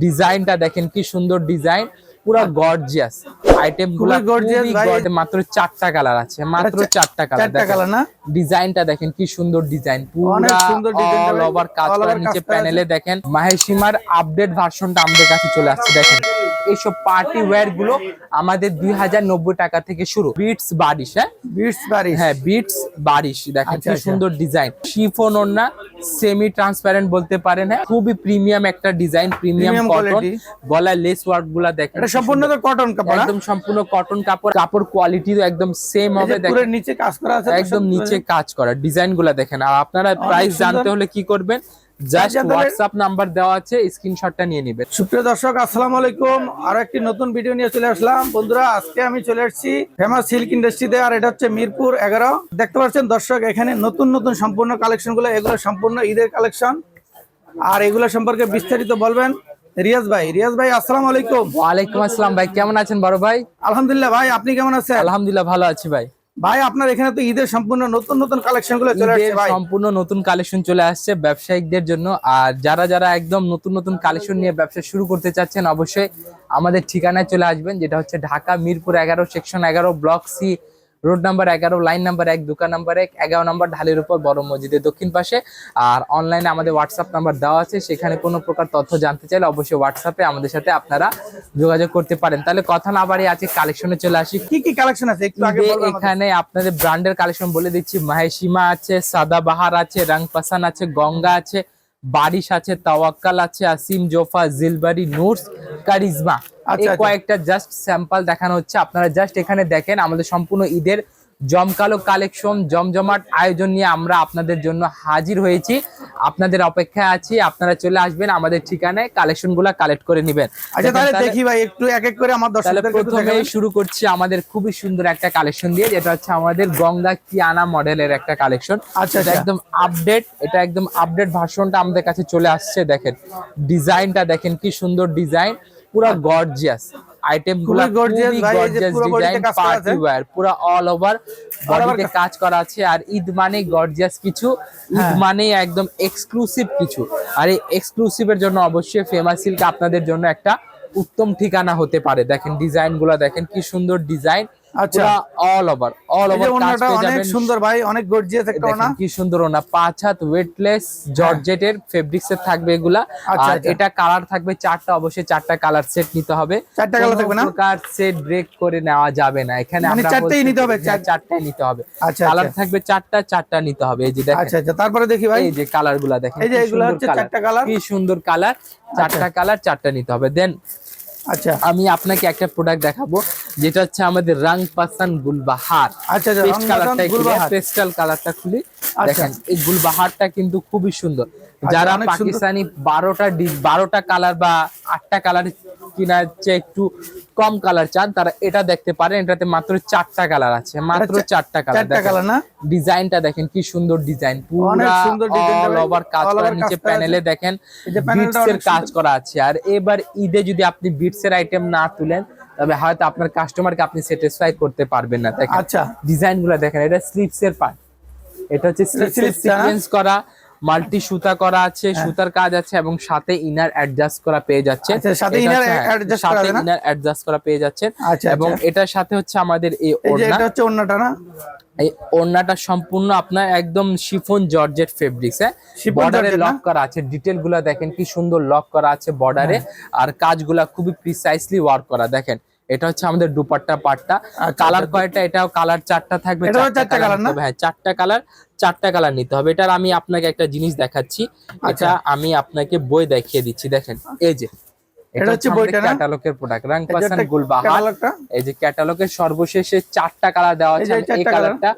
ডিজাইনটা দেখেন কি সুন্দর ডিজাইন পুরো গর্জিয়াস আইটেমগুলো ভাই। মাত্র চারটা কালার আছে মাত্র আচ্ছা, চারটা কালার চারটা কালার না? ডিজাইনটা দেখেন কি সুন্দর ডিজাইন অনেক সুন্দর ওভার কাজ করা নিচে প্যানেলে দেখেন। মাহেশিমার আপডেট ভার্সনটা আমাদের কাছে চলে আসছে দেখেন। এইসব পার্টি ওয়্যারগুলো আমাদের দুই হাজার নব্বই টাকা থেকে শুরু। বিটস বারিশ হ্যাঁ? বিটস বারিশ। হ্যাঁ বিটস বারিশ দেখেন আচ্ছা, কি আচ্ছা। সুন্দর ডিজাইন শিফন ওড়না সেমি ট্রান্সপারেন্ট বলতে পারেন হ্যাঁ খুবই প্রিমিয়াম একটা ডিজাইন প্রিমিয়াম কটন গলা লেস ওয়ার্কগুলা দেখেন এটা সম্পূর্ণ তো কটন কাপড়? একদম সম্পূর্ণ কটন কাপড় কাপড় কোয়ালিটি একদম সেম হবে পুরো দেখেন নিচে কাজ করা আছে একদম নিচে কাজ করা ডিজাইনগুলা দেখেন। আর আপনারা প্রাইস জানতে হলে কি করবেন? জাস্ট জানতে হলে- হোয়াটসঅ্যাপ নাম্বার দেওয়া আছে স্ক্রিনশটটা নিয়ে নেবেন সুপ্রিয় দর্শক আসসালামু আলাইকুম। আরও একটি নতুন ভিডিও নিয়ে চলে আসলাম। বন্ধুরা আজকে আমি চলে এসেছি ফেমাস সিল্ক ইন্ডাস্ট্রিতে আর এটা হচ্ছে মিরপুর এগারো। দেখতে পাচ্ছেন দর্শক এখানে নতুন নতুন সম্পূর্ণ কালেকশনগুলো এগুলো সম্পূর্ণ ঈদের কালেকশন আর এগুলো সম্পর্কে বিস্তারিত বলবেন রিয়াজ ভাই। রিয়াজ ভাই আসসালামু আলাইকুম। ওয়ালাইকুম আসসালাম ভাই কেমন আছেন বড় ভাই? আলহামদুলিল্লাহ ভাই আপনি কেমন আছেন? আলহামদুলিল্লাহ ভালো আছি ভাই। ভাই আপনার এখানে তো ঈদের সম্পূর্ণ নতুন নতুন কালেকশনগুলো চলে আসছে ভাই। সম্পূর্ণ নতুন কালেকশন চলে আসছে ব্যবসায়িকদের জন্য। আর যারা যারা একদম নতুন নতুন কালেকশন নিয়ে ব্যবসা শুরু করতে চাচ্ছেন অবশ্যই আমাদের ঠিকানায় চলে আসবেন যেটা হচ্ছে ঢাকা মিরপুর এগারো সেকশন এগারো ব্লক সি রোড নাম্বার এগারো লাইন নাম্বার এক দোকান নাম্বার এক এগারো নাম্বার ঢালের উপর বড় মসজিদের দক্ষিণ পাশে। আর অনলাইনে আমাদের হোয়াটসঅ্যাপ নাম্বার দেওয়া আছে সেখানে কোনো প্রকার তথ্য জানতে চাইলে অবশ্যই হোয়াটসঅ্যাপে আমাদের সাথে আপনারা যোগাযোগ করতে পারেন। তাহলে কথা না বাড়িয়ে আজকে কালেকশনে চলে আসি। কি কি কালেকশন আছে? একটু আগে। এখানে আপনাদের ব্র্যান্ডের কালেকশন বলে দিচ্ছি। মাহেশিমা আছে সাদাবাহার আছে রাংপাসান আছে গঙ্গা আছে বারিশ আছে তাওয়াক্কাল আছে আসিম জোফা জিলবারি নুরস কারিজমা আচ্ছা, এই আচ্ছা। কয়েকটা জাস্ট স্যাম্পল দেখানো হচ্ছে আপনারা জাস্ট এখানে দেখেন আমাদের সম্পূর্ণ ঈদের জমকালো কালেকশন জমজমাট আয়োজন নিয়ে আমরা আপনাদের জন্য হাজির হয়েছি। আপনাদের অপেক্ষায় আছি আপনারা চলে আসবেন আমাদের ঠিকানায় কালেকশনগুলা কালেক্ট করে নেবেন। আচ্ছা তাহলে দেখি ভাই একটু এক এক করে আমার দর্শকদের প্রথমে শুরু করছি আমাদের খুবই সুন্দর একটা কালেকশন দিয়ে যেটা হচ্ছে আমাদের গঙ্গা কিয়ানা মডেলের একটা কালেকশন। আচ্ছা, এটা আচ্ছা। একদম আপডেট এটা একদম আপডেট ভার্সনটা আমাদের কাছে চলে আসছে দেখেন। ডিজাইনটা দেখেন কি সুন্দর ডিজাইন পুরা গর্জিয়াস আইটেমগুলো খুবই ভাই, এই যে পুরো body কাজ করা আছে। পুরো অল ওভার বডিতে কাজ করা আছে আর ঈদ মানে গর্জিয়াস কিছু ঈদ হ্যাঁ। মানে একদম এক্সক্লুসিভ কিছু আর এই এক্সক্লুসিভের জন্য অবশ্যই ফেমাস সিল্ক আপনাদের জন্য একটা উত্তম ঠিকানা হতে পারে দেখেন ডিজাইনগুলা দেখেন কি সুন্দর ডিজাইন আচ্ছা। অল ওভার অল ওভার কাজ অনেক সুন্দর ভাই অনেক গর্জিয়াস একটা ওড়না কি সুন্দর ওনা পাঁচ হাত ওয়েটলেস জর্জেটের ফেব্রিক্স এর থাকবে এগুলা। আচ্ছা, আর আচ্ছা। এটা কালার থাকবে চারটা অবশ্যই চারটা কালার সেট নিতে হবে। চারটা colour থাকবে না? প্রকার সেট ব্রেক করে নেওয়া যাবে না। এখানে মানে আমরা চারটেই নিতে হবে, হ্যাঁ, চার- চারটাই নিতে হবে। আচ্ছা, কালার আচ্ছা। থাকবে চারটা চারটা নিতে হবে। এই যে দেখেন। আচ্ছা আচ্ছা। তারপরে দেখি ভাই। এই যে কালারগুলা দেখেন এই যে এগুলো হচ্ছে চারটা colour। কি সুন্দর কালার চারটা কালার চারটা নিতে হবে। দেন আচ্ছা। আমি আপনাকে একটা প্রোডাক্ট দেখাবো। যেটা হচ্ছে আমাদের রাং পাসান গুলবাহার। আচ্ছা আচ্ছা পেস্ট কালারটা পেস্টাল কালারটা খুলি। আচ্ছা। দেখেন এই গুলবাহারটা কিন্তু খুবই সুন্দর। যারা অনেক সুন্দর। পাকিস্তানি বারোটা বারোটা কালার বা আটটা কালার কিনার চেয়ে একটু কম কালার চান তারা এটা দেখতে পারেন। এটাতে মাত্র চারটা কালার আছে। মাত্র চারটা কালার কালার না? ডিজাইনটা দেখেন কি সুন্দর ডিজাইন অল ওভার কাজ করা নিচে প্যানেলে দেখেন বিটস এর কাজ করা আছে। আর এবার ঈদে যদি আপনি বিটস এর আইটেম না তুলেন তবে হয়তো আপনার কাস্টমারকে আপনি স্যাটিসফাই করতে পারবেন না। দেখেন আচ্ছা। ডিজাইনগুলো দেখেন এটা স্লিপস এর পার্ট এটা হচ্ছে? সিকোয়েন্স করা মাল্টি সুতা করা আছে হ্যাঁ। সুতার কাজ আছে এবং সাথে ইনার অ্যাডজাস্ট করা পেয়ে যাচ্ছে আচ্ছা, সাথে হ্যাঁ, adjust সাথে করা? ইনার অ্যাডজাস্ট করা পেয়ে যাচ্ছেন। আচ্ছা, এবং আচ্ছা। এটার সাথে হচ্ছে আমাদের এই এই ওড়না। এটা হচ্ছে ওড়নাটা না? এই ওড়নাটা সম্পূর্ণ আপনার একদম শিফন জর্জেট ফেব্রিক্স হ্যাঁ? বর্ডারে লক করা আছে। ডিটেলগুলা দেখেন কি সুন্দর লক করা আছে বর্ডারে আর কাজগুলা খুবই প্রিসাইসলি ওয়ার্ক করা দেখেন। এটা হচ্ছে আমাদের দুপাট্টা পাটটা। আচ্ছা, কালার আচ্ছা। কয়টা? এটাও কালার চারটা থাকবে চারটা কালার না? হ্যাঁ চারটা কালার চারটা কালার নিতে হবে। এটার আমি আপনাকে একটা জিনিস দেখাচ্ছি। আচ্ছা। এটা আমি আপনাকে বই দেখিয়ে দিচ্ছি। দেখেন এই যে এটা হচ্ছে বইটা না? ক্যাটালগের প্রোডাক্ট রাঙ্গ এই যে পাসান গুলবাহার। এই যে ক্যাটালগের সর্বশেষে চারটা কালার দেওয়া আছে। এই কালারটা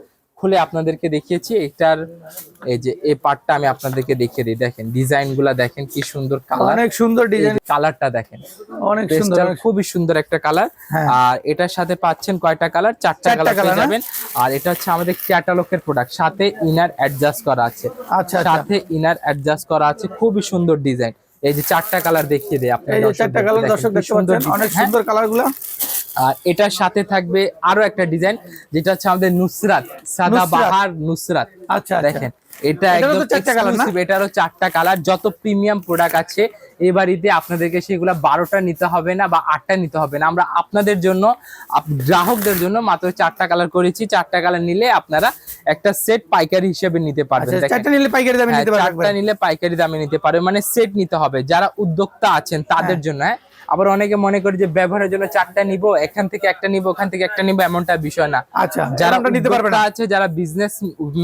খুলে আপনাদেরকে দেখিয়েছি। এটার এই যে এই পার্টটা আমি আপনাদেরকে দেখিয়ে দিই। দেখেন ডিজাইনগুলা দেখেন কি সুন্দর কালার অনেক সুন্দর ডিজাইন। কালারটা দেখেন। অনেক সুন্দর খুবই সুন্দর একটা কালার হ্যাঁ। আর এটার সাথে পাচ্ছেন কয়টা কালার চারটা কালার পেয়ে যাবেন। আর এটা হচ্ছে আমাদের ক্যাটালগের প্রোডাক্ট সাথে ইনার অ্যাডজাস্ট করা আছে। আচ্ছা আচ্ছা। সাথে ইনার অ্যাডজাস্ট করা আছে। খুবই সুন্দর ডিজাইন এই যে চারটা কালার দেখিয়ে দেয় আপনার চারটা কালার দর্শক দেখতে পাচ্ছেন? অনেক সুন্দর কালারগুলা। আর এটার সাথে থাকবে আরও একটা ডিজাইন যেটা হচ্ছে আমাদের নুসরাত সাদা। বাহার নুসরাত। আচ্ছা আচ্ছা। দেখেন এটা একদম না? এটারও চারটা কালার যত প্রিমিয়াম প্রোডাক্ট আছে এবার ঈদে আপনাদেরকে সেগুলো বারোটা নিতে হবে না বা আটটা নিতে হবে না। আমরা আপনাদের জন্য গ্রাহকদের জন্য মাত্র চারটা কালার করেছি। চারটা কালার নিলে আপনারা একটা সেট পাইকারি হিসেবে নিতে পারবেন। আচ্ছা চারটা নিলে পাইকারি দামে হ্যাঁ, নিতে পারবে চারটা নিলে পাইকারি দামে নিতে পারবে মানে সেট নিতে হবে। যারা উদ্যোক্তা আছেন তাদের জন্য হ্যাঁ আবার অনেকে মনে করে যে ব্যবহারের জন্য চারটা নিব এখান থেকে একটা নিব ওখান থেকে একটা নিব এমনটা বিষয় না। আচ্ছা যারা নিতে পারবে আছে যারা বিজনেস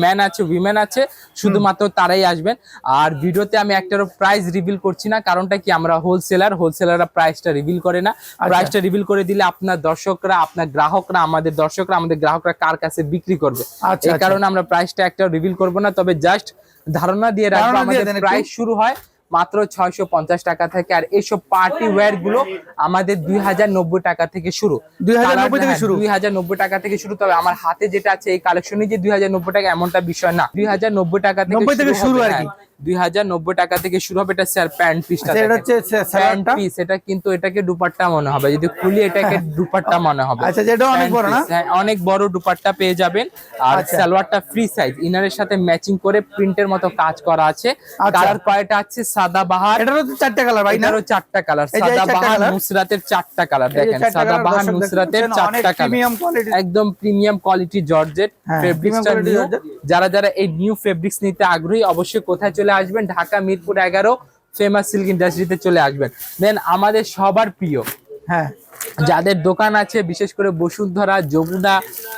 ম্যান আছে উইমেন আছে শুধুমাত্র তারাই আসবেন। আর ভিডিওতে আমি একটারও প্রাইস রিভিল করছি না কারণটা কি আমরা হোলসেলার হোলসেলাররা প্রাইসটা রিভিল করে না। আচ্ছা। প্রাইসটা রিভিল করে দিলে আপনার দর্শকরা আপনার গ্রাহকরা আমাদের দর্শকরা আমাদের গ্রাহকরা কার কাছে বিক্রি করবে? আচ্ছা, এই আচ্ছা। কারণে আমরা প্রাইসটা একটা রিভিল করব না তবে জাস্ট ধারণা দিয়ে রাখব আমাদের প্রাইস শুরু হয় মাত্র ছয়শো পঞ্চাশ টাকা থেকে আর এইসব পার্টি ওয়ারগুলো আমাদের দুই হাজার নব্বই টাকা থেকে শুরু 2090 থেকে শুরু? দুই হাজার নব্বই টাকা থেকে শুরু তবে আমার হাতে যেটা আছে এই কালেকশনে যে দুই হাজার নব্বই টাকা এমনটা বিষয় না দুই হাজার নব্বই টাকা থেকে শুরু আর কি? দুই হাজার নব্বই টাকা থেকে শুরু হবে এটা স্যার প্যান্ট পিসটা আচ্ছা, এটা হচ্ছে প্যান্ট পিস এটা কিন্তু এটাকে দুপাট্টা মনে হবে। যদি খুলি এটাকে দুপাট্টা মনে হবে। আচ্ছা যেটা অনেক বড় না? হ্যাঁ, অনেক বড় দুপাট্টা পেয়ে যাবেন। আর আচ্ছা। সালোয়ারটা ফ্রি সাইজ ইনারের সাথে ম্যাচিং করে প্রিন্টের মতো কাজ করা আছে। আচ্ছা। কালার কয়টা আছে? সাদা বাহার। এটারও তো চারটা কালার ভাই এটারও চারটা কালার সাদা বাহার? নুসরাতের চারটা কালার দেখেন সাদা বাহার নুসরাতের চারটা কালার একদম প্রিমিয়াম কোয়ালিটি জর্জেট হ্যাঁ, ফেব্রিক্সটা georgette। যারা যারা এই নিউ ফেব্রিক্স নিতে আগ্রহী অবশ্যই কোথায় চলে আসবেন ঢাকা মিরপুর এগারো ফেমাস সিল্ক ইন্ডাস্ট্রিতে চলে আসবেন। দেন আমাদের সবার প্রিয় হ্যাঁ যাদের দোকান আছে বিশেষ করে বসুন্ধরা যমুনা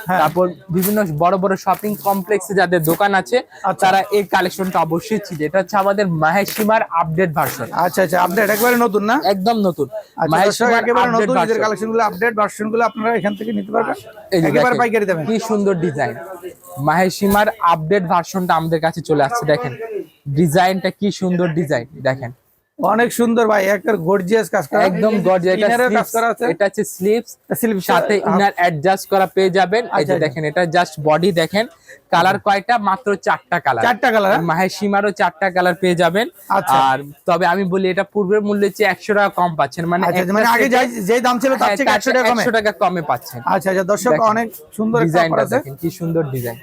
হ্যাঁ। তারপর বিভিন্ন বড় বড় শপিং কমপ্লেক্সে যাদের দোকান আছে আচ্ছা। তারা এই কালেকশনটা অবশ্যই ছিল এটা হচ্ছে আমাদের মাহেশিমার আপডেট ভার্সন আচ্ছা আচ্ছা আপডেট একবারে নতুন না? একদম নতুন। আচ্ছা দর্শক, মাহেশিমার একেবারে আপডেট নতুন আপডেট আপনারা এখান থেকে নিতে পারবেন? একেবারে পাইকারি দামে। কি সুন্দর ডিজাইন মাহেশিমার আপডেট ভার্সনটা আমাদের কাছে চলে আসছে দেখেন। ডিজাইনটা কি সুন্দর ডিজাইন দেখেন। অনেক সুন্দর ভাই একটা গর্জিয়াস কাজ করা। একদম গর্জিয়াস এটা কাজ করা আছে। এটা হচ্ছে স্লিভস স্লিভ সাথে ইনার অ্যাডজাস্ট করা পেয়ে যাবেন। এই আচ্ছা, যে আচ্ছা। দেখেন এটা জাস্ট বডি দেখেন। কালার কয়টা? মাত্র চারটা কালার চারটা কালার মাহেশিমারও চারটা কালার পেয়ে যাবেন। আচ্ছা। আর তবে আমি বলি এটা পূর্বের মূল্যের চেয়ে একশো টাকা কম পাচ্ছেন। মানে আচ্ছা মানে আগে যাই যে দাম ছিল তার হ্যাঁ, থেকে তার একশো টাকা কমে। একশো টাকা কমে পাচ্ছেন। আচ্ছা আচ্ছা দর্শক অনেক সুন্দর ডিজাইনটা দেখেন কি সুন্দর ডিজাইন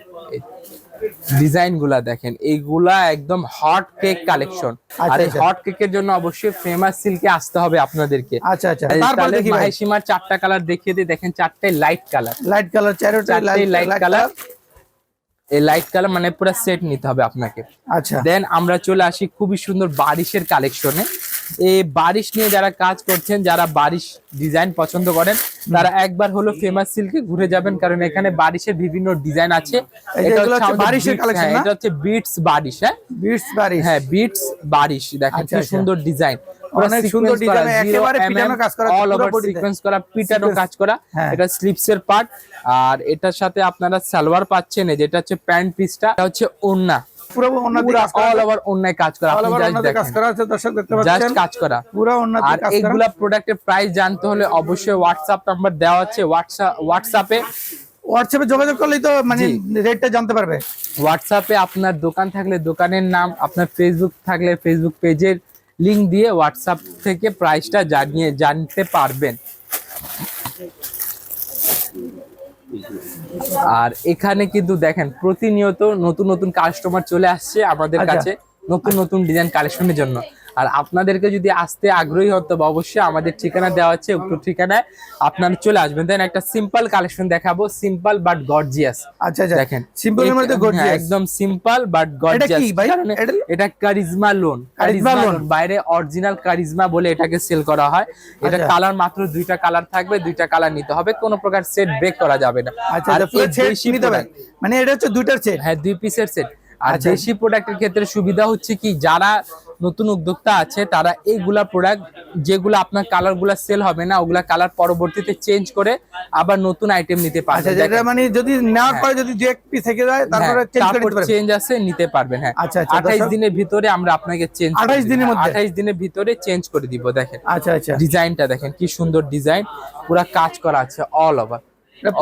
ডিজাইনগুলা দেখেন এইগুলা একদম হট কেক কালেকশন আর এই আচ্ছা। হট কেকের জন্য অবশ্যই ফেমাস সিল্কে আসতে হবে আপনাদেরকে। আচ্ছা আচ্ছা। তারপর দেখি ভাই। মাহেশিমার চারটা কালার দেখিয়ে দিই। দেখেন চারটাই লাইট কালার লাইট কালার চারোটা চারটাই লাইট লাইট কালার এই লাইট কালার মানে পুরো সেট নিতে হবে আপনাকে। আচ্ছা। দেন আমরা চলে আসি খুবই সুন্দর বারিশের কালেকশনে এই বারিশ নিয়ে যারা কাজ করছেন যারা বারিশ ডিজাইন পছন্দ করেন তারা একবার হলো ফেমাস সিল্কে ঘুরে যাবেন কারণ এখানে বারিশের বিভিন্ন ডিজাইন আছে। হচ্ছে বারিশের হ্যাঁ? এটা হচ্ছে বিটস বারিশ হ্যাঁ। বিটস বাড়ি হ্যাঁ বিটস বারিশ। দেখেন আচ্ছা, কি আচ্ছা। সুন্দর ডিজাইন অনেক সুন্দর একেবারে পিটানো কাজ করা, অল পুরো ওভার সিকোয়েন্স করা পিটানো কাজ করা। হ্যাঁ। এটা স্লিপস এর পার্ট আর এটার সাথে আপনারা সালোয়ার পাচ্ছেন যেটা হচ্ছে প্যান্ট পিসটা এটা হচ্ছে ওন্না পুরো কাজ করা অল ওভার অন্যায় কাজ করা অল আপনি জাস্ট কাজ করা আছে দর্শক দেখতে জাস্ট কাজ করা। পুরো আর অন্যদিকে কাজ করা। এইগুলা প্রোডাক্টের প্রাইস জানতে হলে অবশ্যই নাম্বার দেওয়া আছে। হোয়াটসঅ্যাপ যোগাযোগ করলেই তো মানে রেটটা জানতে পারবে। হোয়াটসঅ্যাপে আপনার দোকান থাকলে দোকানের নাম আপনার ফেসবুক থাকলে ফেসবুক পেজের লিংক দিয়ে হোয়াটসঅ্যাপ থেকে প্রাইসটা জানিয়ে জানতে পারবেন। আর এখানে কিন্তু দেখেন প্রতিনিয়ত নতুন নতুন কাস্টমার চলে আসছে আমাদের আচ্ছা। কাছে নতুন নতুন ডিজাইন কালেকশনের জন্য আর আপনাদেরকে যদি আসতে আগ্রহী হতো বা অবশ্যই আমাদের ঠিকানা দেওয়া হচ্ছে উক্ত ঠিকানায় আপনারা চলে আসবেন। দেন একটা সিম্পল কালেকশন দেখাবো সিম্পল বাট গর্জিয়াস আচ্ছা আচ্ছা। দেখেন সিম্পলের মধ্যে গর্জিয়াস একদম সিম্পল বাট এটা গর্জিয়াস কি ভাই? এটা- কারিজমা লোন কারিজমা লোন বাইরে অরিজিনাল কারিজমা বলে এটাকে সেল করা হয়। এটা আচ্ছা। কালার মাত্র দুইটা কালার থাকবে দুইটা কালার নিতে হবে। কোনো প্রকার সেট ব্রেক করা যাবে না। আচ্ছা আচ্ছা পুরো এই সেট নিতে হবে। মানে এটা হচ্ছে দুইটার সেট হ্যাঁ দুই পিসের সেট আর আচ্ছা। দেশি প্রোডাক্টের ক্ষেত্রে সুবিধা হচ্ছে কি যারা নতুন উদ্যোক্তা আছে তারা এইগুলা প্রোডাক্ট যেগুলো আপনার কালারগুলা সেল হবে না ওগুলা কালার পরবর্তীতে চেঞ্জ করে আবার নতুন আইটেম নিতে আচ্ছা পারবেন যেটা মানে যদি নেওয়ার পরে যদি দু এক পিস থেকে যায় তারপরে চেঞ্জ করে নিতে পারবে চেঞ্জ আছে নিতে পারবেন হ্যাঁ। আচ্ছা, আচ্ছা, আঠাইশ দর্শক। দিনের ভিতরে আমরা আপনাকে চেঞ্জ 28 দিনের মধ্যে? আঠাইশ দিনের ভিতরে চেঞ্জ করে দিব দেখেন। আচ্ছা আচ্ছা। ডিজাইনটা দেখেন কি সুন্দর ডিজাইন পুরা কাজ করা আছে অল ওভার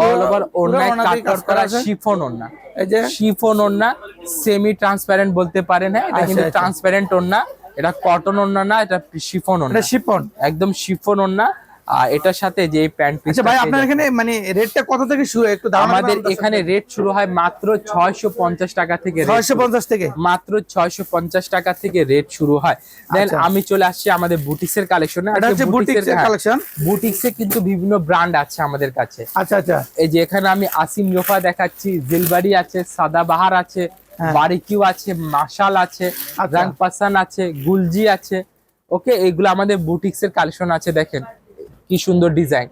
অল ওভার ওড়নায় ওড়নাতেই করা করা আছে? শিফন ওড়না এই যে শিফন ওড়না সেমি ট্রান্সপারেন্ট বলতে পারেন হ্যাঁ এটা আচ্ছা, কিন্তু আচ্ছা। ট্রান্সপারেন্ট ওড়না এটা কটন ওড়না না এটা শিফন ওড়না শিফন একদম শিফন ওড়না আর এটার সাথে যে প্যান্ট আচ্ছা ভাই আপনার এখানে মানে রেটটা কত থেকে শুরু একটু আমাদের এখানে রেট শুরু হয় মাত্র ছয়শো পঞ্চাশ টাকা থেকে rate ছয়শো পঞ্চাশ থেকে? মাত্র ছয়শো পঞ্চাশ টাকা থেকে রেট শুরু হয়। দেন আচ্ছা। আমি চলে আসছি আমাদের বুটিক্সের কালেকশনে এটা হচ্ছে বুটিক্সের কালেকশন বুটিক্সে কিন্তু বিভিন্ন ব্র্যান্ড আছে আমাদের কাছে। আচ্ছা আচ্ছা। এই যে এখানে আমি আসিম জোফা দেখাচ্ছি জিলবাড়ি আছে সাদা বাহার আছে হ্যাঁ। বারিকিউ আছে মাশাল আছে আচ্ছা। রাং পাসান আছে গুলজি আছে। ওকে এগুলো আমাদের বুটিক্সের কালেকশন আছে দেখেন। কি সুন্দর ডিজাইন।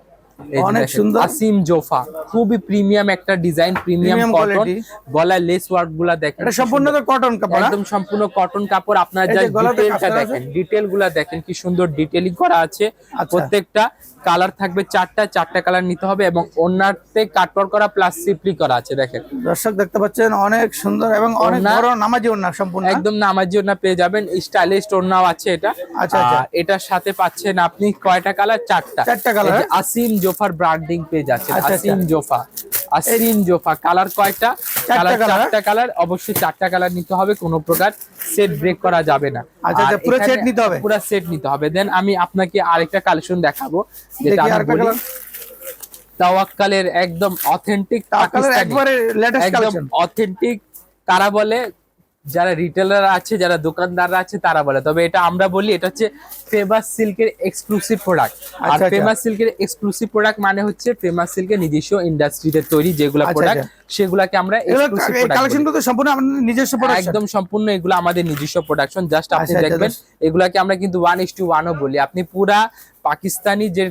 অনেক সুন্দর। আসিম জোফা খুবই প্রিমিয়াম একটা ডিজাইন প্রিমিয়াম কটন। লেস ওয়ার্কগুলা দেখেন এটা সম্পূর্ণ কটন কাপড় হ্যাঁ? একদম সম্পূর্ণ কটন কাপড় আপনার যা আছে। দেখেন ডিটেলগুলা দেখেন কি সুন্দর ডিটেলিং করা আছে আচ্ছা। প্রত্যেকটা কালার থাকবে চারটা চারটা কালার নিতে হবে এবং কাটওয়ার করা প্লাস সিপলি করা আছে দেখেন দর্শক দেখতে পাচ্ছেন অনেক সুন্দর এবং অনেক বড় নামাজি ওড়না সম্পূর্ণ একদম নামার জন্য পেয়ে যাবেন স্টাইলিশ ওড়নাও আছে এটা আচ্ছা, আচ্ছা। এটার সাথে পাচ্ছেন আপনি কয়টা কালার চারটা চারটা হ্যাঁ? আসিম জোফার ব্র্যান্ডিং পেয়ে যাচ্ছে। আচ্ছা, আচ্ছা। আসিম জোফা আসিম জোফা। কালার কয়টা? কালার চারটা কালার অবশ্যই চারটা কালার নিতে হবে কোনো প্রকার সেট ব্রেক করা যাবে না। আচ্ছা, আচ্ছা, পুরো সেট নিতে হবে? পুরো সেট নিতে হবে। দেন আমি আপনাকে আরেকটা কালেকশন দেখাবো যেটা আমি বলি তাওয়াক্কালের একদম অথেন্টিক তাওয়াক্কালের একবারে একদম collection। অথেন্টিক কারা বলে? যারা রিটেলার আছে যারা দোকানদাররা আছে তারা বলে। তবে এটা আমরা বলি এটা হচ্ছে ফেমাস সিল্কের এক্সক্লুসিভ প্রোডাক্ট আর আচ্ছা, আচ্ছা। ফেমাস সিল্কের এক্সক্লুসিভ প্রোডাক্ট মানে হচ্ছে ফেমাস সিল্কের নিজস্ব ইন্ডাস্ট্রিতে তৈরি যেগুলো আচ্ছা, প্রোডাক্ট আচ্ছা। সেগুলাকে আমরা এক্সক্লুসিভ এই কালেকশনগুলো তো সম্পূর্ণ আপনাদের নিজস্ব প্রোডাকশন একদম সম্পূর্ণ এগুলো আমাদের নিজস্ব প্রোডাকশন জাস্ট আপনি আচ্ছা, আচ্ছা, দেখবেন এগুলাকে আমরা কিন্তু ওয়ান ইস টু ওয়ানও বলি। আপনি পুরা পাকিস্তানি যে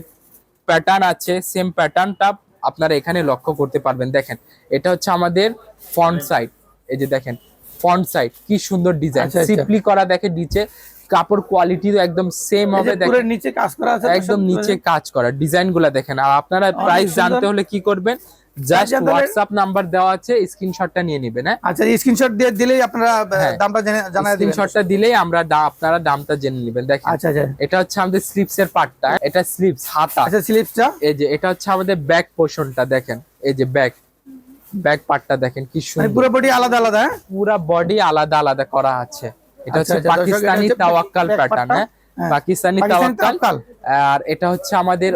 প্যাটার্ন আছে সেম প্যাটার্নটা আপনারা এখানে লক্ষ্য করতে পারবেন। দেখেন এটা হচ্ছে আমাদের ফন্ট সাইড এই যে দেখেন ফন্ট সাইড কি সুন্দর ডিজাইন। আচ্ছা, আচ্ছা। সিম্পলি করা দেখে নিচে কাপড় কোয়ালিটি একদম সেম হবে দেখেন। নিচে কাজ করা আছে একদম নিচে কাজ করা ডিজাইনগুলা দেখেন। আর আপনারা প্রাইস জানতে হলে কি করবেন? জাস্ট হোয়াটসঅ্যাপ নাম্বার দেওয়া আছে স্ক্রিনশটটা নিয়ে নেবেন হ্যাঁ? আচ্ছা স্ক্রিনশট দিয়ে দিলেই আপনারা হ্যাঁ। দামটা জেনে- জানাই স্ক্রিনশটটা দিলেই আমরা আপনারা দামটা জেনে নেবেন দেখেন। আচ্ছা আচ্ছা। এটা হচ্ছে আমাদের স্লিপস এর পার্টটা এটা স্লিপস হাতা। আচ্ছা স্লিপসটা এই যে এটা হচ্ছে আমাদের ব্যাক পোর্শনটা দেখেন। এই যে ব্যাক ব্যাক পার্টটা দেখেন কি সুন্দর। পুরো বডি আলাদা আলাদা পুরো পুরা বডি আলাদা আলাদা করা আছে। এটা আচ্ছা, হচ্ছে আচ্ছা, পাকিস্তানি তাওয়াক্কাল প্যাটার্ন হ্যাঁ হ্যাঁ। পাকিস্তানি পাকিস্তানি তাওয়াক্কাল। আর এটা হচ্ছে আমাদের।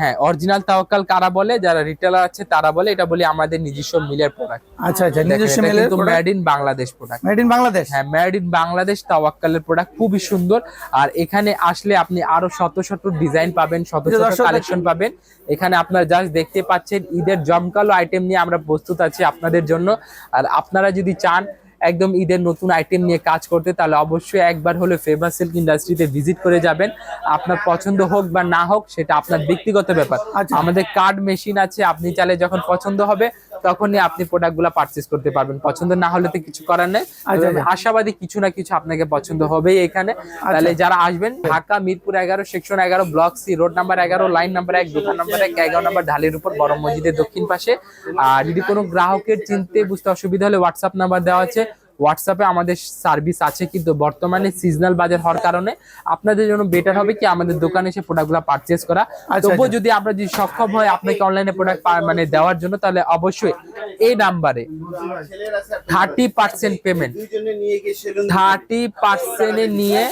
হ্যাঁ অরিজিনাল তাওয়াক্কাল কারা বলে? যারা রিটেলার আছে তারা বলে। এটা বলি আমাদের নিজস্ব মিলের প্রোডাক্ট আচ্ছা আচ্ছা নিজস্ব মেলের কিন্তু made in Bangladesh product made in Bangladesh? হ্যাঁ মেড ইন বাংলাদেশ তাওয়াক্কালের প্রোডাক্ট খুবই সুন্দর। আর এখানে আসলে আপনি আরও শত শত ডিজাইন পাবেন শত শত কালেকশন পাবেন। এখানে আপনারা জাস্ট দেখতে পাচ্ছেন ঈদের জমকালো আইটেম নিয়ে আমরা প্রস্তুত আছি আপনাদের জন্য। আর আপনারা যদি চান একদম ঈদের নতুন আইটেম নিয়ে কাজ করতে তাহলে অবশ্যই একবার হলে ফেমাস সিল্ক ইন্ডাস্ট্রিতে ভিজিট করে যাবেন। আপনার পছন্দ হোক বা না হোক সেটা আপনার ব্যক্তিগত ব্যাপার। আচ্ছা। আমাদের কার্ড মেশিন আছে আপনি চাইলে যখন পছন্দ হবে তখনই আপনি প্রোডাক্টগুলো পারচেস করতে পারবেন। পছন্দ না হলে তো কিছু করার নেই। আচ্ছা, আচ্ছা। আশাবাদী কিছু না কিছু আপনাকে পছন্দ হবেই এখানে। তাহলে যারা আসবেন ঢাকা মিরপুর এগারো সেকশন এগারো ব্লক সি রোড নাম্বার এগারো লাইন নাম্বার এক দোকান নাম্বার এক এগারো নাম্বার ঢালের উপর বড় মসজিদের দক্ষিণ পাশে। আর যদি কোনো গ্রাহকের চিনতে বুঝতে অসুবিধা হলে হোয়াটসঅ্যাপ নাম্বার দেওয়া আছে। হোয়াটসঅ্যাপে আমাদের সার্ভিস আছে কিন্তু বর্তমানে সিজনাল বাজার হওয়ার কারণে আপনাদের জন্য বেটার হবে কি আমাদের দোকানে এসে প্রোডাক্টগুলো পারচেস করা আচ্ছা, তবুও আচ্ছা। যদি আমরা যদি সক্ষম হয় আপনাকে অনলাইনে প্রোডাক্ট মানে দেওয়ার জন্য তাহলে অবশ্যই এই নাম্বারে থার্টি পার্সেন্ট পেমেন্ট থার্টি পার্সেন্টে নিয়ে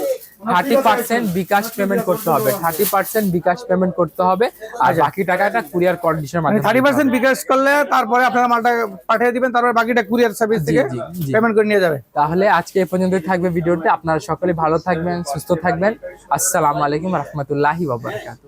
থার্টি পার্সেন্ট বিকাশ পেমেন্ট করতে হবে। থার্টি পার্সেন্ট বিকাশ পেমেন্ট করতে হবে। আর বাকি টাকাটা কুরিয়ার কন্ডিশন মানে থার্টি পার্সেন্ট বিকাশ করলে তারপরে আপনারা মালটা পাঠিয়ে দিবেন তারপরে বাকিটা কুরিয়ার সার্ভিস থেকে। পেমেন্ট করে নিয়ে যাবে। তাহলে আজকে এই পর্যন্তই থাকবে ভিডিওটি আপনারা সকলে ভালো থাকবেন সুস্থ থাকবেন। আসসালামু আলাইকুম রহমতুল্লাহি বাবরকাত